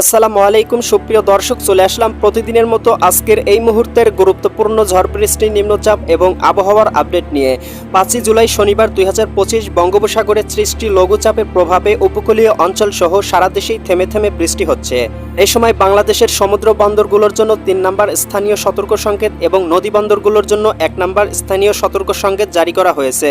আসসালামু আলাইকুম, সুপ্রিয় দর্শক, চলে আসলাম প্রতিদিনের মতো আজকের এই মুহূর্তের গুরুত্বপূর্ণ ঝড় বৃষ্টি নিম্নচাপ এবং আবহাওয়ার আপডেট নিয়ে। পাঁচই জুলাই শনিবার দুই বঙ্গোপসাগরের সৃষ্টি লঘুচাপের প্রভাবে উপকূলীয় অঞ্চল সহ সারা দেশেই থেমে থেমে বৃষ্টি হচ্ছে। এই সময় বাংলাদেশের সমুদ্র বন্দরগুলোর জন্য তিন নম্বর স্থানীয় সতর্ক সংকেত এবং নদী বন্দরগুলোর জন্য এক নম্বর স্থানীয় সতর্ক সংকেত জারি করা হয়েছে।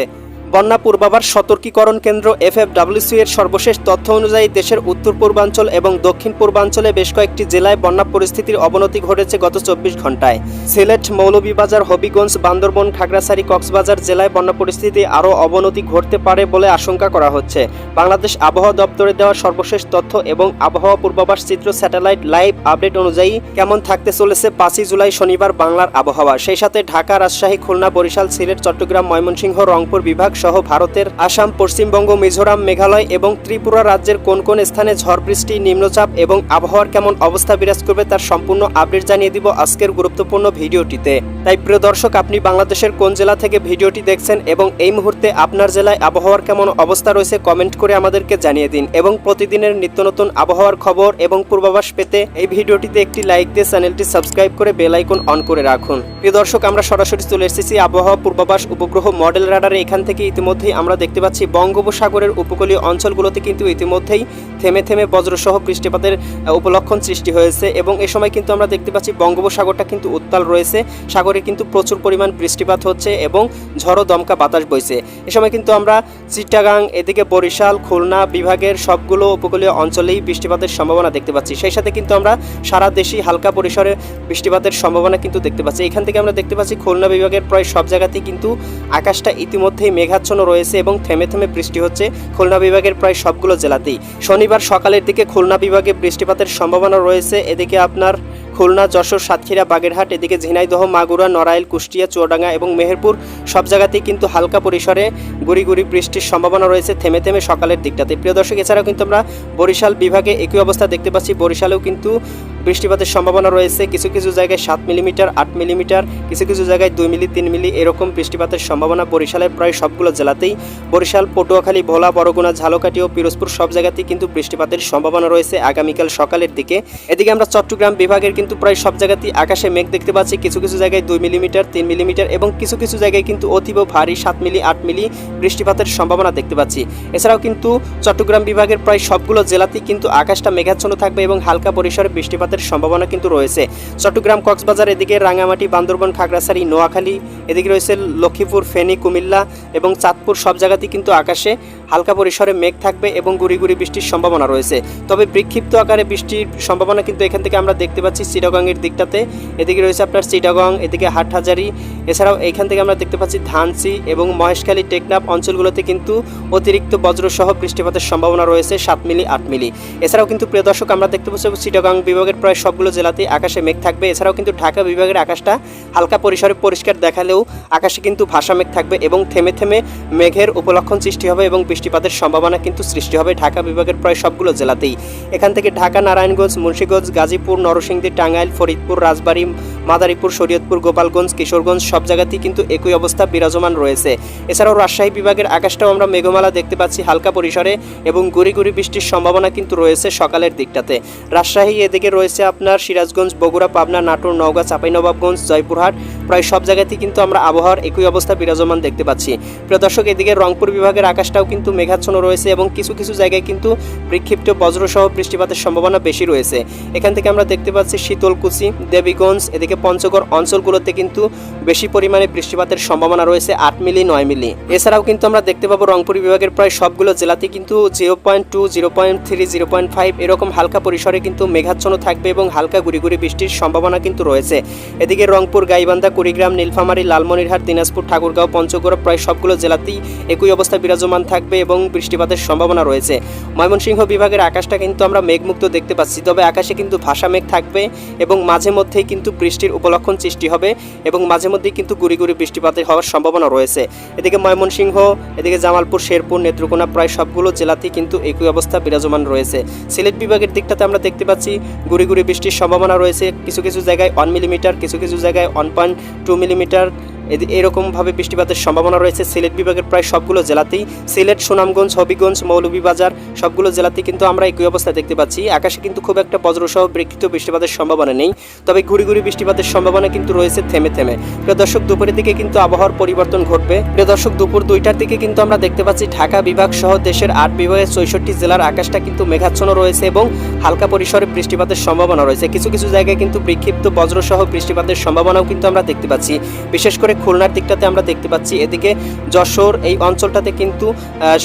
বন্যা পূর্বাভাস সতর্কীকরণ কেন্দ্র এফএফডব্লিউসি এর সর্বশেষ তথ্য অনুযায়ী দেশের উত্তর পূর্বাঞ্চল এবং দক্ষিণ পূর্বাঞ্চলে বেশ কয়েকটি জেলায় বন্যা পরিস্থিতির অবনতি ঘটেছে গত চব্বিশ ঘন্টায় সিলেট, মৌলভীবাজার, হবিগঞ্জ, বান্দরবন, খাগড়াছড়ি, কক্সবাজার জেলায় বন্যা পরিস্থিতি আরও অবনতি ঘটতে পারে বলে আশঙ্কা করা হচ্ছে। বাংলাদেশ আবহাওয়া দপ্তরে দেওয়া সর্বশেষ তথ্য এবং আবহাওয়া পূর্বাভাস চিত্র স্যাটেলাইট লাইভ আপডেট অনুযায়ী কেমন থাকতে চলেছে পাঁচই জুলাই শনিবার বাংলার আবহাওয়া। সেই সাথে ঢাকা, রাজশাহী, খুলনা, বরিশাল, সিলেট, চট্টগ্রাম, ময়মনসিংহ, রংপুর বিভাগ সহ ভারতের আসাম, পশ্চিমবঙ্গ, মিজোরাম, মেঘালয় এবং ত্রিপুরা রাজ্যের কোন কোন স্থানে ঝড়, বৃষ্টি, নিম্নচাপ এবং আবহাওয়ার কেমন অবস্থা বিরাজ করবে তার সম্পূর্ণ আপডেট জানিয়ে দিব আজকের গুরুত্বপূর্ণ ভিডিওটিতে। তাই প্রিয় দর্শক, আপনি বাংলাদেশের কোন জেলা থেকে ভিডিওটি দেখছেন এবং এই মুহূর্তে আপনার জেলায় আবহাওয়ার কেমন অবস্থা রয়েছে কমেন্ট করে আমাদেরকে জানিয়ে দিন এবং প্রতিদিনের নিত্য নতুন আবহাওয়ার খবর এবং পূর্বাভাস পেতে এই ভিডিওটিতে একটি লাইক দিয়ে চ্যানেলটি সাবস্ক্রাইব করে বেল আইকন অন করে রাখুন। প্রিয় দর্শক, আমরা সরাসরি চলে এসেছি আবহাওয়া পূর্বাভাস উপগ্রহ মডেল রাডারে। এখান থেকে ইতিমধ্যেই আমরা দেখতে পাচ্ছি বঙ্গোপসাগরের উপকূলীয় অঞ্চলগুলোতে কিন্তু ইতিমধ্যেই থেমে থেমে বজ্রসহ বৃষ্টিপাতের উপলক্ষণ সৃষ্টি হয়েছে এবং এ সময় কিন্তু আমরা দেখতে পাচ্ছি বঙ্গোপসাগরটা কিন্তু উত্তাল রয়েছে। সাগরে কিন্তু প্রচুর পরিমাণ বৃষ্টিপাত হচ্ছে এবং ঝড়ো দমকা বাতাস বইছে। এ সময় কিন্তু আমরা চিটাগাং, এদিকে বরিশাল, খুলনা বিভাগের সবগুলো উপকূলীয় অঞ্চলেই বৃষ্টিপাতের সম্ভাবনা দেখতে পাচ্ছি। সেই সাথে কিন্তু আমরা সারা দেশেই হালকা পরিসরে বৃষ্টিপাতের সম্ভাবনা কিন্তু দেখতে পাচ্ছি। এখান থেকে আমরা দেখতে পাচ্ছি খুলনা বিভাগের প্রায় সব জায়গাতেই কিন্তু আকাশটা ইতিমধ্যেই মেঘাচ্ছন্ন রয়েছে এবং থেমে থেমে বৃষ্টি হচ্ছে। খুলনা বিভাগের প্রায় সবগুলো জেলাতেই। শনিবার সকালের দিকে খুলনা বিভাগে বৃষ্টিপাতের সম্ভাবনা রয়েছে। এদিকে আপনার খুলনা, যশোর, সাতক্ষীরা, বাগেরহাট, এদিকে ঝিনাইদহ, মাগুরা, নড়াইল, কুষ্টিয়া, চুয়াডাঙ্গা এবং মেহেরপুর সব জায়গাতেই কিন্তু হালকা পরিসরে গুড়ি গুড়ি বৃষ্টির সম্ভাবনা রয়েছে থেমে থেমে সকালের দিকটাতে। প্রিয় দর্শক, এছাড়াও কিন্তু আমরা বরিশাল বিভাগে একই অবস্থা দেখতে পাচ্ছি। বরিশালেও কিন্তু বৃষ্টিপাতের সম্ভাবনা রয়েছে। কিছু কিছু জায়গায় সাত মিলিমিটার, আট মিলিমিটার, কিছু কিছু জায়গায় দুই মিলি, তিন মিলি এরকম বৃষ্টিপাতের সম্ভাবনা বরিশালের প্রায় সবগুলো জেলাতেই। বরিশাল, পটুয়াখালী, ভোলা, বরগুনা, ঝালকাঠি ও পিরোজপুর সব জায়গাতেই কিন্তু বৃষ্টিপাতের সম্ভাবনা রয়েছে আগামীকাল সকালের দিকে। এদিকে আমরা চট্টগ্রাম বিভাগের কিন্তু প্রায় সব জায়গাতেই আকাশে মেঘ দেখতে পাচ্ছি। কিছু কিছু জায়গায় দুই মিলিমিটার, তিন মিলিমিটার এবং কিছু কিছু জায়গায় কিন্তু অতীব ভারী সাত মিলি, আট মিলি বৃষ্টিপাতের সম্ভাবনা দেখতে পাচ্ছি। এছাড়াও কিন্তু চট্টগ্রাম বিভাগের প্রায় সবগুলো জেলাতেই কিন্তু আকাশটা মেঘাচ্ছন্ন থাকবে এবং হালকা পরিসরে বৃষ্টিপাতের সম্ভাবনা কিন্তু রয়েছে। চট্টগ্রাম, কক্সবাজার এদিকে রাঙামাটি, বান্দরবন, খাগড়াছড়ি, নোয়াখালী, এদিকে রয়েছে লক্ষ্মীপুর, ফেনী, কুমিল্লা এবং চাঁদপুর সব জায়গাতেই কিন্তু আকাশে হালকা পরিসরে মেঘ থাকবে এবং গুড়ি গুড়ি বৃষ্টির সম্ভাবনা রয়েছে। তবে বিক্ষিপ্ত আকারে বৃষ্টির সম্ভাবনা কিন্তু এখান থেকে আমরা দেখতে পাচ্ছি চিটাগংয়ের দিকটাতে। এদিকে রয়েছে আপনার চিটাগং, এদিকে হাটহাজারি। এছাড়াও এখান থেকে আমরা দেখতে পাচ্ছি ধানসি এবং মহেশখালী টেকনাফ অঞ্চলগুলোতে কিন্তু অতিরিক্ত বজ্রসহ বৃষ্টিপাতের সম্ভাবনা রয়েছে সাত মিলি, আট মিলি। এছাড়াও কিন্তু প্রিয় দর্শক, আমরা দেখতে পাচ্ছি চিটাগাং বিভাগের প্রায় সবগুলো জেলাতেই আকাশে মেঘ থাকবে। এছাড়াও কিন্তু ঢাকা বিভাগের আকাশটা হালকা পরিসরে পরিষ্কার দেখালেও আকাশে কিন্তু ভাষা মেঘ থাকবে এবং থেমে থেমে মেঘের উপলক্ষণ সৃষ্টি হবে এবং বৃষ্টিপাতের সম্ভাবনা কিন্তু সৃষ্টি হবে ঢাকা বিভাগের প্রায় সবগুলো জেলাতেই। এখান থেকে ঢাকা, নারায়ণগঞ্জ, মুন্সীগঞ্জ, গাজীপুর, নরসিংদী, টাঙ্গাইল, ফরিদপুর, রাজবাড়ী, মাদারীপুর, শরীয়তপুর, গোপালগঞ্জ, কিশোরগঞ্জ সব জায়গাতেই কিন্তু একই অবস্থা বিরাজমান রয়েছে। এছাড়াও রাজশাহী বিভাগের আকাশটাও আমরা মেঘমালা দেখতে পাচ্ছি হালকা পরিসরে এবং গুড়ি গুড়ি বৃষ্টির সম্ভাবনা কিন্তু রয়েছে সকালের দিকটাতে। রাজশাহী এদিকে রয়েছে আপনার সিরাজগঞ্জ, বগুড়া, পাবনা, নাটোর, নওগাঁ, চাঁপাইনবাবগঞ্জ, জয়পুরহাট প্রায় সব জায়গাতেই কিন্তু আমরা আবহাওয়ার একই অবস্থা বিরাজমান দেখতে পাচ্ছি। প্রিয় দর্শক, এদিকে রংপুর বিভাগের আকাশটাও কিন্তু মেঘাচ্ছন্ন রয়েছে এবং কিছু কিছু জায়গায় কিন্তু বিক্ষিপ্ত বজ্রসহ বৃষ্টিপাতের সম্ভাবনা বেশি রয়েছে। এখান থেকে আমরা দেখতে পাচ্ছি শীতলকুচি, দেবীগঞ্জ, এদিকে পঞ্চগড় অঞ্চলগুলোতে কিন্তু বেশি পরিমাণে বৃষ্টিপাতের সম্ভাবনা রয়েছে, আট মিলি, নয় মিলি। এছাড়াও কিন্তু আমরা দেখতে পাবো রংপুর বিভাগের প্রায় সবগুলো জেলাতে কিন্তু zero point two, zero point three, zero point five এরকম হালকা পরিসরে কিন্তু মেঘাচ্ছন্ন থাকবে এবং হালকা গুড়ি গুড়ি বৃষ্টির সম্ভাবনা কিন্তু রয়েছে। এদিকে রংপুর, গাইবান্ধা কুড়িগ্রাম, নীলফামারী, লালমনিরহাট, দিনাজপুর, ঠাকুরগাঁও, পঞ্চগড়, প্রায় সবগুলো জেলাতেই একই অবস্থা বিরাজমান থাকবে এবং বৃষ্টিপাতের সম্ভাবনা রয়েছে। ময়মনসিংহ বিভাগের আকাশটা কিন্তু আমরা মেঘমুক্ত দেখতে পাচ্ছি, তবে আকাশে কিন্তু ভাষা মেঘ থাকবে এবং মাঝে মধ্যেই কিন্তু বৃষ্টির উপলক্ষণ সৃষ্টি হবে এবং মাঝে মধ্যেই কিন্তু গুড়ি গুড়ি বৃষ্টিপাতের হওয়ার সম্ভাবনা রয়েছে। এদিকে ময়মনসিংহ, এদিকে জামালপুর, শেরপুর, নেত্রকোনা প্রায় সবগুলো জেলাতেই কিন্তু একই অবস্থা বিরাজমান রয়েছে। সিলেট বিভাগের দিকটাতে আমরা দেখতে পাচ্ছি, গুড়ি গুড়ি বৃষ্টির সম্ভাবনা রয়েছে, কিছু কিছু জায়গায় ওয়ান মিলিমিটার, কিছু কিছু জায়গায় ওয়ান পয়েন্ট টু মিলিমিটার এরকমভাবে বৃষ্টিপাতের সম্ভাবনা রয়েছে। সিলেট বিভাগের প্রায় সবগুলো জেলাতেই, সিলেট, সুনামগঞ্জ, হবিগঞ্জ, মৌলভীবাজার সবগুলো জেলাতেই কিন্তু আমরা একই অবস্থা দেখতে পাচ্ছি। আকাশে কিন্তু খুব একটা বজ্রসহ বিক্ষিপ্ত বৃষ্টিপাতের সম্ভাবনা নেই। তবে ঘুরি ঘুরি বৃষ্টিপাতের সম্ভাবনা কিন্তু রয়েছে থেমে থেমে। প্রিয় দর্শক, দুপুরের দিকে কিন্তু আবহাওয়ার পরিবর্তন ঘটবে। প্রিয় দর্শক, দুপুর দুইটার দিকে কিন্তু আমরা দেখতে পাচ্ছি ঢাকা বিভাগ সহ দেশের আট বিভাগের চৌষট্টি জেলার আকাশটা কিন্তু মেঘাচ্ছন্ন রয়েছে এবং হালকা পরিসরে বৃষ্টিপাতের সম্ভাবনা রয়েছে। কিছু কিছু জায়গায় কিন্তু বিক্ষিপ্ত বজ্রসহ বৃষ্টিপাতের সম্ভাবনাও কিন্তু আমরা দেখতে পাচ্ছি। বিশেষ করে খুলনার দিকটাতে আমরা দেখতে পাচ্ছি। এদিকে যশোর এই অঞ্চলটাতে কিন্তু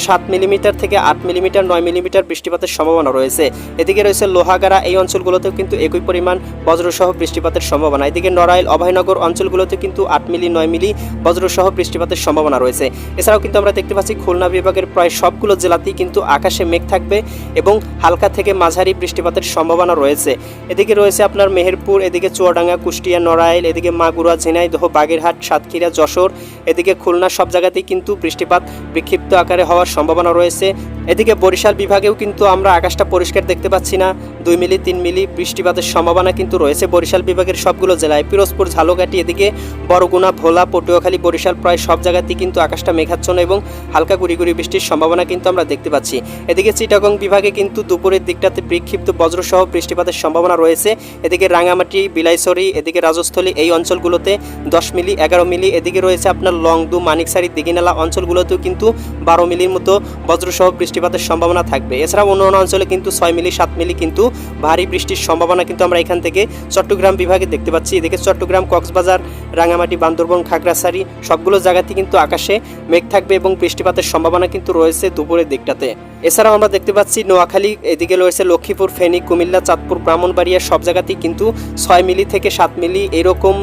সাত মিলিমিটার থেকে আট মিলিমিটার, নয় মিলিমিটার বৃষ্টিপাতের সম্ভাবনা রয়েছে। এদিকে রয়েছে লোহাগাড়া, এই অঞ্চলগুলোতেও কিন্তু একই পরিমাণ বজ্রসহ বৃষ্টিপাতের সম্ভাবনা। এদিকে নড়াইল, অভয়নগর অঞ্চলগুলোতে কিন্তু আট মিলি, নয় মিলি বজ্রসহ বৃষ্টিপাতের সম্ভাবনা রয়েছে। এছাড়াও কিন্তু আমরা দেখতে পাচ্ছি, খুলনা বিভাগের প্রায় সবগুলো জেলাতেই কিন্তু আকাশে মেঘ থাকবে এবং হালকা থেকে মাঝারি বৃষ্টিপাতের সম্ভাবনা রয়েছে। এদিকে রয়েছে আপনার মেহেরপুর, এদিকে চুয়াডাঙ্গা, কুষ্টিয়া, নড়াইল, এদিকে মাগুরা, ঝিনাইদহ, বাগেরহাট সাতক্ষীরা যশোর এদিকে খুলনা সব জায়গাতেই কিন্তু বৃষ্টিপাত বিক্ষিপ্ত আকারে হওয়ার সম্ভাবনা রয়েছে। এদিকে বরিশাল বিভাগেও কিন্তু আমরা আকাশটা পরিষ্কার দেখতে পাচ্ছি না। দুই মিলি, তিন মিলি বৃষ্টিপাতের সম্ভাবনা কিন্তু রয়েছে বরিশাল বিভাগের সবগুলো জেলায়। পিরোজপুর, ঝালকাঠি এদিকে বরগুনা ভোলা, পটুয়াখালী, বরিশাল প্রায় সব জায়গাতেই কিন্তু আকাশটা মেঘাচ্ছন্ন এবং হালকা গুড়ি গুড়ি বৃষ্টির সম্ভাবনা কিন্তু আমরা দেখতে পাচ্ছি। এদিকে চিটাগং বিভাগে কিন্তু দুপুরের দিকটাতে বিক্ষিপ্ত বজ্রসহ বৃষ্টিপাতের সম্ভাবনা রয়েছে। এদিকে রাঙামাটি, বিলাইছড়ি, এদিকে রাজস্থলী এই অঞ্চলগুলোতে দশ মিলি, এগারো মিলি, এদিকে রয়েছে আপনার লংদু, মানিকসারি, দিঘিনালা অঞ্চলগুলোতেও কিন্তু বারো মিলির মতো বজ্রসহ বৃষ্টিপাতের সম্ভাবনা থাকবে। এছাড়াও অন্য অন্য অঞ্চলে কিন্তু ছয় মিলি, সাত মিলি কিন্তু ভারী বৃষ্টির সম্ভাবনা কিন্তু আমরা এখান থেকে চট্টগ্রাম বিভাগে দেখতে পাচ্ছি। এদিকে চট্টগ্রাম, কক্সবাজার রাঙামাটি বান্দরবন, খাগড়াছড়ি সবগুলো জায়গাতে কিন্তু আকাশে মেঘ থাকবে এবং বৃষ্টিপাতের সম্ভাবনা কিন্তু রয়েছে দুপুরের দিকটাতে। এছাড়াও আমরা দেখতে পাচ্ছি নোয়াখালী, এদিকে রয়েছে লক্ষ্মীপুর, ফেনী, কুমিল্লা, চাঁদপুর, ব্রাহ্মণবাড়িয়া সব জায়গাতেই কিন্তু ছয় মিলি থেকে সাত মিলি এরকম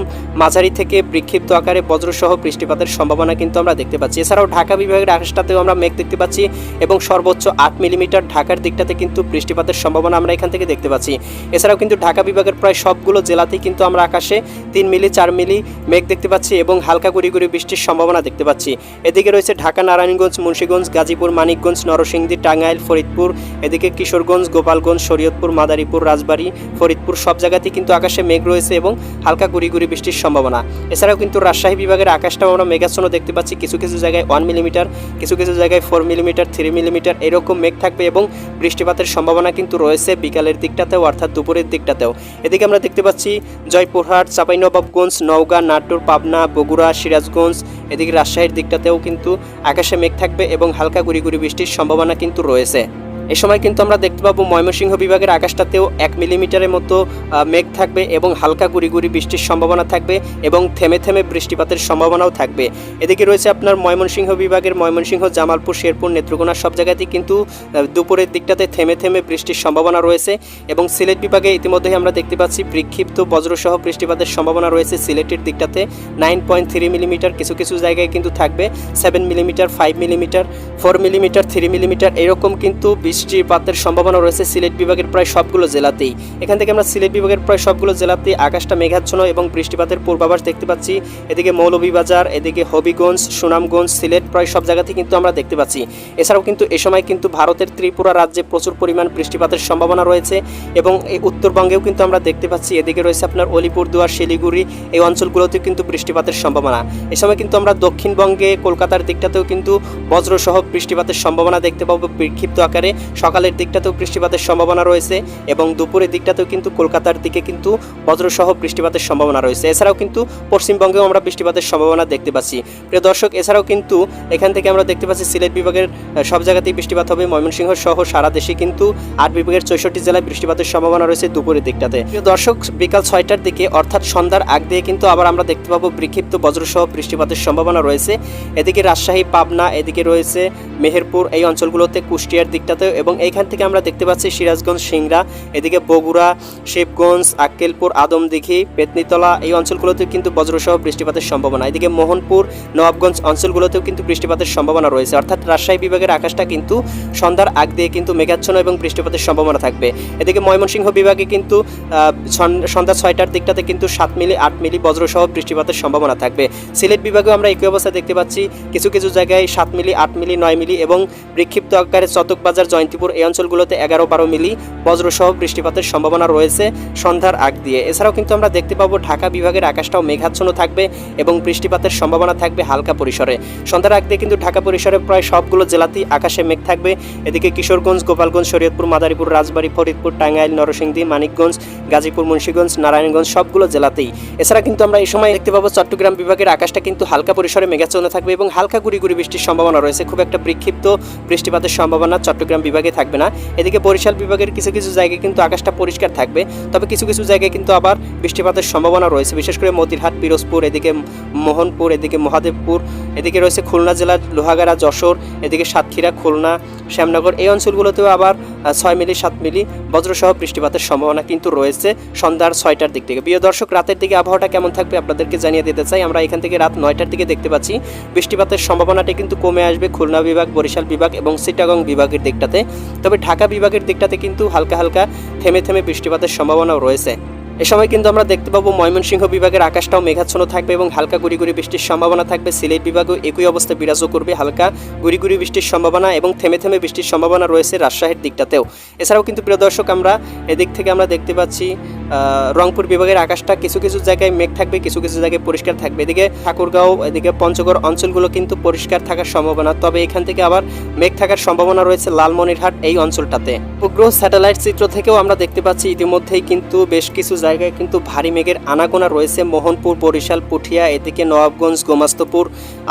মাঝারি থেকে বিক্ষিপ্ত আকারে বজ্রসহ বৃষ্টিপাতের সম্ভাবনা কিন্তু আমরা দেখতে পাচ্ছি। এছাড়াও ঢাকা বিভাগের আকাশটাতেও আমরা মেঘ দেখতে পাচ্ছি এবং সর্বোচ্চ আট মিলিমিটার ঢাকার দিকটাতে কিন্তু বৃষ্টিপাতের সম্ভাবনা আমরা এখান থেকে দেখতে পাচ্ছি। এছাড়াও কিন্তু ঢাকা বিভাগের প্রায় সবগুলো জেলাতেই কিন্তু আমরা আকাশে তিন মিলি, চার মিলি মেঘ দেখতে পাচ্ছি এবং হালকা গুড়ি বৃষ্টির সম্ভাবনা দেখতে পাচ্ছি। এদিকে রয়েছে ঢাকা, নারায়ণগঞ্জ, মুন্সীগঞ্জ, গাজীপুর, মানিকগঞ্জ, নরসিংদী, টাঙ্গাইল, ফরিদপুর। এদিকে কিশোরগঞ্জ, গোপালগঞ্জ, শরীয়তপুর, মাদারীপুর, রাজবাড়ী, ফরিদপুর সব জায়গাতেই কিন্তু আকাশে মেঘ রয়েছে এবং হালকা গুড়ি বৃষ্টির সম্ভাবনা। এছাড়াও কিন্তু রাজশাহী বিভাগের আকাশটাও আমরা মেঘাচ্ছন্ন দেখতে পাচ্ছি। কিছু কিছু জায়গায় ওয়ান মিলিমিটার, কিছু কিছু জায়গায় ফোর মিলিমিটার, থ্রি মিলিমিটার এরকম মেঘ থাকবে এবং বৃষ্টিপাতের সম্ভাবনা কিন্তু রয়েছে বিকালের দিকটাতেও, অর্থাৎ দুপুরের দিকটাতেও। এদিকে আমরা দেখতে পাচ্ছি জয়পুরহাট, চাঁপাইনবাবগঞ্জ, নওগাঁ, নাটোর, পাবনা, বগুড়া, সিরাজগঞ্জ, এদিকে রাজশাহীর দিকটাতেও কিন্তু আকাশে মেঘ থাকবে এবং হালকা গুড়ি গুড়ি বৃষ্টির সম্ভাবনা কিন্তু রয়েছে। এ সময় কিন্তু আমরা দেখতে পাবো ময়মনসিংহ বিভাগের আকাশটাতেও এক মিলিমিটারের মতো মেঘ থাকবে এবং হালকা গুড়ি বৃষ্টির সম্ভাবনা থাকবে এবং থেমে থেমে বৃষ্টিপাতের সম্ভাবনাও থাকবে। এদিকে রয়েছে আপনার ময়মনসিংহ বিভাগের ময়মনসিংহ, জামালপুর, শেরপুর, নেত্রকোনা সব জায়গাতেই কিন্তু দুপুরের দিকটাতে থেমে থেমে বৃষ্টির সম্ভাবনা রয়েছে এবং সিলেট বিভাগে ইতিমধ্যেই আমরা দেখতে পাচ্ছি বিক্ষিপ্ত বজ্রসহ বৃষ্টিপাতের সম্ভাবনা রয়েছে সিলেটের দিকটাতে। নাইন পয়েন্ট থ্রি মিলিমিটার কিছু কিছু জায়গায় কিন্তু থাকবে seven millimetre five millimetre four millimetre three millimetre এরকম কিন্তু বৃষ্টিপাতের সম্ভাবনা রয়েছে সিলেট বিভাগের প্রায় সবগুলো জেলাতেই। এখান থেকে আমরা সিলেট বিভাগের প্রায় সবগুলো জেলাতেই আকাশটা মেঘাচ্ছন্ন এবং বৃষ্টিপাতের পূর্বাভাস দেখতে পাচ্ছি। এদিকে মৌলভীবাজার, এদিকে হবিগঞ্জ, সুনামগঞ্জ, সিলেট প্রায় সব জায়গাতেই কিন্তু আমরা দেখতে পাচ্ছি। এছাড়াও কিন্তু এ সময় কিন্তু ভারতের ত্রিপুরা রাজ্যে প্রচুর পরিমাণ বৃষ্টিপাতের সম্ভাবনা রয়েছে এবং এই উত্তরবঙ্গেও কিন্তু আমরা দেখতে পাচ্ছি। এদিকে রয়েছে আপনার অলিপুরদুয়ার শিলিগুড়ি, এই অঞ্চলগুলোতেও কিন্তু বৃষ্টিপাতের সম্ভাবনা। এ সময় কিন্তু আমরা দক্ষিণবঙ্গে, কলকাতার দিকটাতেও কিন্তু বজ্রসহ বৃষ্টিপাতের সম্ভাবনা দেখতে পাবো বিক্ষিপ্ত আকারে। সকালের দিকটাতেও বৃষ্টিপাতের সম্ভাবনা রয়েছে এবং দুপুরের দিকটাতেও কিন্তু কলকাতার দিকে কিন্তু বজ্রসহ বৃষ্টিপাতের সম্ভাবনা রয়েছে। এছাড়াও কিন্তু পশ্চিমবঙ্গেও আমরা বৃষ্টিপাতের সম্ভাবনা দেখতে পাচ্ছি। প্রিয় দর্শক, এছাড়াও কিন্তু এখান থেকে আমরা দেখতে পাচ্ছি সিলেট বিভাগের সব জায়গাতেই বৃষ্টিপাত হবে। ময়মনসিংহ সহ সারা দেশে কিন্তু আট বিভাগের চৌষট্টি জেলায় বৃষ্টিপাতের সম্ভাবনা রয়েছে দুপুরের দিকটাতে। প্রিয় দর্শক, বিকাল ছয়টার দিকে অর্থাৎ সন্ধ্যার আগ দিয়ে কিন্তু আবার আমরা দেখতে পাবো বিক্ষিপ্ত বজ্রসহ বৃষ্টিপাতের সম্ভাবনা রয়েছে। এদিকে রাজশাহী, পাবনা, এদিকে রয়েছে মেহেরপুর। এই অঞ্চলগুলোতে কুষ্টিয়ার দিকটাতেও এবং এইখান থেকে আমরা দেখতে পাচ্ছি সিরাজগঞ্জ সিংড়া, এদিকে বগুড়া, শিবগঞ্জ, আক্কেলপুর, আদমদিঘি, পেতনিতলা, এই অঞ্চলগুলোতেও কিন্তু বজ্রসহ বৃষ্টিপাতের সম্ভাবনা। এদিকে মোহনপুর নবাবগঞ্জ অঞ্চলগুলোতেও কিন্তু বৃষ্টিপাতের সম্ভাবনা রয়েছে। অর্থাৎ রাজশাহী বিভাগের আকাশটা কিন্তু সন্ধ্যার আগ দিয়ে কিন্তু মেঘাচ্ছন্ন এবং বৃষ্টিপাতের সম্ভাবনা থাকবে। এদিকে ময়মনসিংহ বিভাগে কিন্তু সন্ধ্যা ছয়টার দিকটাতে কিন্তু সাত মিলি, আট মিলি বজ্রসহ বৃষ্টিপাতের সম্ভাবনা থাকবে। সিলেট বিভাগেও আমরা একই অবস্থা দেখতে পাচ্ছি। কিছু কিছু জায়গায় সাত মিলি, আট মিলি, নয় মিলি এবং বিক্ষিপ্ত আকারে চতকবাজার জয়ন্তী জয়ন্তীপুর এই অঞ্চলগুলোতে এগারো বারো মিলি বজ্রসহ বৃষ্টিপাতের সম্ভাবনা রয়েছে সন্ধ্যার আগ দিয়ে। এছাড়াও কিন্তু আমরা দেখতে পাবো ঢাকা বিভাগের আকাশটাও মেঘাচ্ছন্ন থাকবে এবং বৃষ্টিপাতের সম্ভাবনা থাকবে হালকা পরিসরে। সন্ধ্যার আগ দিয়ে কিন্তু ঢাকা পরিসরে প্রায় সবগুলো জেলাতেই আকাশে মেঘ থাকবে। এদিকে কিশোরগঞ্জ, গোপালগঞ্জ, শরীয়তপুর, মাদারীপুর, রাজবাড়ী, ফরিদপুর, টাঙ্গাইল, নরসিংদী, মানিকগঞ্জ, গাজীপুর, মুন্সীগঞ্জ, নারায়ণগঞ্জ সবগুলো জেলাতেই। এছাড়া কিন্তু আমরা এই সময় দেখতে পাবো চট্টগ্রাম বিভাগের আকাশটা কিন্তু হালকা পরিসরে মেঘাচ্ছন্ন থাকবে এবং হালকা গুড়ি গুড়ি বৃষ্টির সম্ভাবনা রয়েছে। খুব একটা বিক্ষিপ্ত বৃষ্টিপাতের সম্ভাবনা চট্টগ্রাম বিভাগে থাকবে না। এদিকে বরিশাল বিভাগের কিছু কিছু জায়গায় কিন্তু আকাশটা পরিষ্কার থাকবে। তবে কিছু কিছু জায়গায় কিন্তু আবার বৃষ্টিপাতের সম্ভাবনা রয়েছে। বিশেষ করে মতিরহাট, পিরোজপুর, এদিকে মোহনপুর, এদিকে মহাদেবপুর, এদিকে রয়েছে খুলনা জেলার লোহাগাড়া, যশোর, এদিকে সাতক্ষীরা, খুলনা, শ্যামনগর। এই অঞ্চলগুলোতেও আবার ছয় মিলি, সাত মিলি বজ্রসহ বৃষ্টিপাতের সম্ভাবনা কিন্তু রয়েছে সন্ধ্যার ছয়টার দিক থেকে। প্রিয় দর্শক, রাতের দিকে আবহাওয়াটা কেমন থাকবে আপনাদেরকে জানিয়ে দিতে চাই। আমরা এখান থেকে রাত নয়টার দিকে দেখতে পাচ্ছি বৃষ্টিপাতের সম্ভাবনাটা কিন্তু কমে আসবে। খুলনা বিভাগ, বরিশাল বিভাগ এবং চিটাগং বিভাগের দিকটাতে। তবে ঢাকা বিভাগের দিকটাতে কিন্তু হালকা হালকা থেমে থেমে বৃষ্টিপাতের সম্ভাবনাও রয়েছে। এ সময় কিন্তু আমরা দেখতে পাবো ময়মনসিংহ বিভাগের আকাশটাও মেঘাচ্ছন্ন থাকবে এবং হালকা গুড়িগুড়ি গুড়ি বৃষ্টির সম্ভাবনা থাকবে। সিলেট বিভাগও একই অবস্থা বিরাজও করবে। হালকা গুড়িগুড়ি গুড়ি বৃষ্টির সম্ভাবনা এবং থেমে থেমে বৃষ্টির সম্ভাবনা রয়েছে রাজশাহীর দিকটাতেও। এছাড়াও কিন্তু প্রিয় দর্শক, আমরা এদিক থেকে আমরা দেখতে পাচ্ছি রংপুর বিভাগের আকাশটা কিছু কিছু জায়গায় মেঘ থাকবে, কিছু কিছু জায়গায় পরিষ্কার থাকবে। এদিকে ঠাকুরগাঁও, এদিকে পঞ্চগড় অঞ্চলগুলো কিন্তু পরিষ্কার থাকার সম্ভাবনা। তবে এখান থেকে আবার মেঘ থাকার সম্ভাবনা রয়েছে লালমনিরহাট এই অঞ্চলটাতে। উপগ্রহ স্যাটেলাইট চিত্র থেকেও আমরা দেখতে পাচ্ছি ইতিমধ্যেই কিন্তু বেশ কিছু জায়গায় কিন্তু ভারী মেঘের আনাগোনা রয়েছে। মোহনপুর, বরিশাল, পুঠিয়া, এদিকে নবাবগঞ্জ গোমাস্তপুর,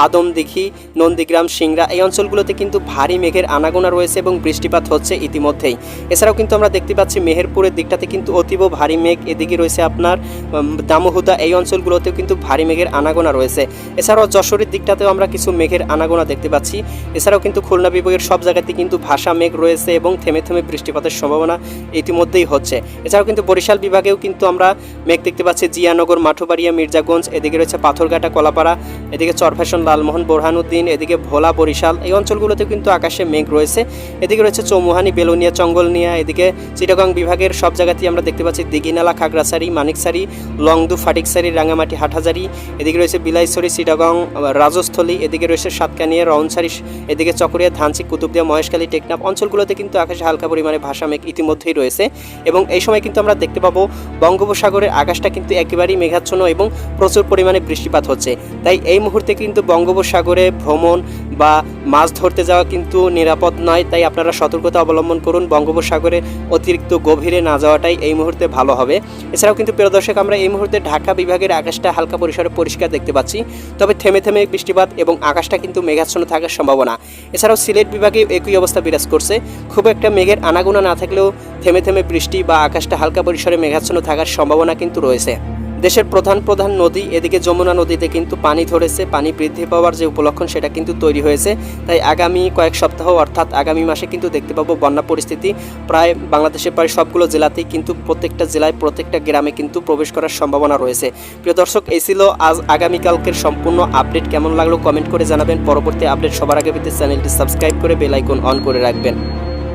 আদমদিঘি, নন্দীগ্রাম, সিংড়া এই অঞ্চলগুলোতে কিন্তু ভারী মেঘের আনাগোনা রয়েছে এবং বৃষ্টিপাত হচ্ছে ইতিমধ্যেই। এছাড়াও কিন্তু আমরা দেখতে পাচ্ছি মেহেরপুরের দিকটাতে কিন্তু অতীব ভারী মেঘ এদিকে রয়েছে আপনার দামোহুদা এই অঞ্চলগুলোতেও কিন্তু ভারী মেঘের আনাগোনা রয়েছে। এছাড়াও যশোরের দিকটাতেও আমরা কিছু মেঘের আনাগোনা দেখতে পাচ্ছি। এছাড়াও কিন্তু খুলনা বিভাগের সব জায়গাতে কিন্তু ভাষা মেঘ রয়েছে এবং থেমে থেমে বৃষ্টিপাতের সম্ভাবনা ইতিমধ্যেই হচ্ছে। এছাড়াও কিন্তু বরিশাল বিভাগেও কিন্তু আমরা মেঘ দেখতে পাচ্ছি। জিয়ানগর, মাঠুবাড়িয়া, মির্জাগঞ্জ, এদিকে রয়েছে পাথরঘাটা, কলাপাড়া, এদিকে চরফ্যাশন, লালমোহন, বোরহানুদ্দিন, এদিকে ভোলা, বরিশাল এই অঞ্চলগুলোতে কিন্তু আকাশে মেঘ রয়েছে। এদিকে রয়েছে চৌমুহানি, বেলুনিয়া, চঙ্গলনিয়া, এদিকে চিটাগং বিভাগের সব জায়গাতেই আমরা দেখতে পাচ্ছি দিঘিনালা খাগড়াছড়ি মানিকসারি লংদু ফাটিকসারি রাঙামাটি, হাটহাজারি, এদিকে রয়েছে বিলাইছড়ি চিটাগং রাজস্থলী, এদিকে রয়েছে সাতকানিয়া রওনসারি এদিকে চকরিয়া, ধানসি, কুতুবদিয়া, মহেশখালী, টেকনাফ অঞ্চলগুলোতে কিন্তু আকাশে হালকা পরিমাণে ভাষা মেঘ ইতিমধ্যেই রয়েছে এবং এই সময় কিন্তু আমরা দেখতে পাবো বঙ্গোপসাগরের আকাশটা কিন্তু একেবারেই মেঘাচ্ছন্ন এবং প্রচুর পরিমাণে বৃষ্টিপাত হচ্ছে। তাই এই মুহূর্তে কিন্তু বঙ্গোপসাগরে ভ্রমণ বা মাছ ধরতে যাওয়া কিন্তু নিরাপদ নয়, তাই আপনারা সতর্কতা অবলম্বন করুন, বঙ্গোপসাগরে অতিরিক্ত গভীরে না যাওয়াটাই এই মুহূর্তে ভালো হবে। এছাড়াও কিন্তু প্রিয় দর্শক, আমরা এই মুহূর্তে ঢাকা বিভাগের আকাশটা হালকা পরিসরে পরিষ্কার দেখতে পাচ্ছি। তবে থেমে থেমে বৃষ্টিপাত এবং আকাশটা কিন্তু মেঘাচ্ছন্ন থাকার সম্ভাবনা। এছাড়াও সিলেট বিভাগে একই অবস্থা বিরাজ করছে। খুব একটা মেঘের আনাগোনা না থাকলেও থেমে থেমে বৃষ্টি বা আকাশটা হালকা পরিসরে মেঘাচ্ছন্ন থাকার সম্ভাবনা কিন্তু রয়েছে। দেশের প্রধান প্রধান নদী, এদিকে যমুনা নদীতে কিন্তু পানি ধরেছে, পানি বৃদ্ধি পাওয়ার যে উপলক্ষণ সেটা কিন্তু তৈরি হয়েছে। তাই আগামী কয়েক সপ্তাহ অর্থাৎ আগামী মাসে কিন্তু দেখতে পাবো বন্যা পরিস্থিতি। প্রায় বাংলাদেশের প্রায় সবগুলো জেলাতেই কিন্তু প্রত্যেকটা জেলায়, প্রত্যেকটা গ্রামে কিন্তু প্রবেশ করার সম্ভাবনা রয়েছে। প্রিয় দর্শক, এই ছিল আজ আগামীকালকের সম্পূর্ণ আপডেট। কেমন লাগল কমেন্ট করে জানাবেন। পরবর্তী আপডেট সবার আগে পেতে চ্যানেলটি সাবস্ক্রাইব করে বেল আইকন অন করে রাখবেন।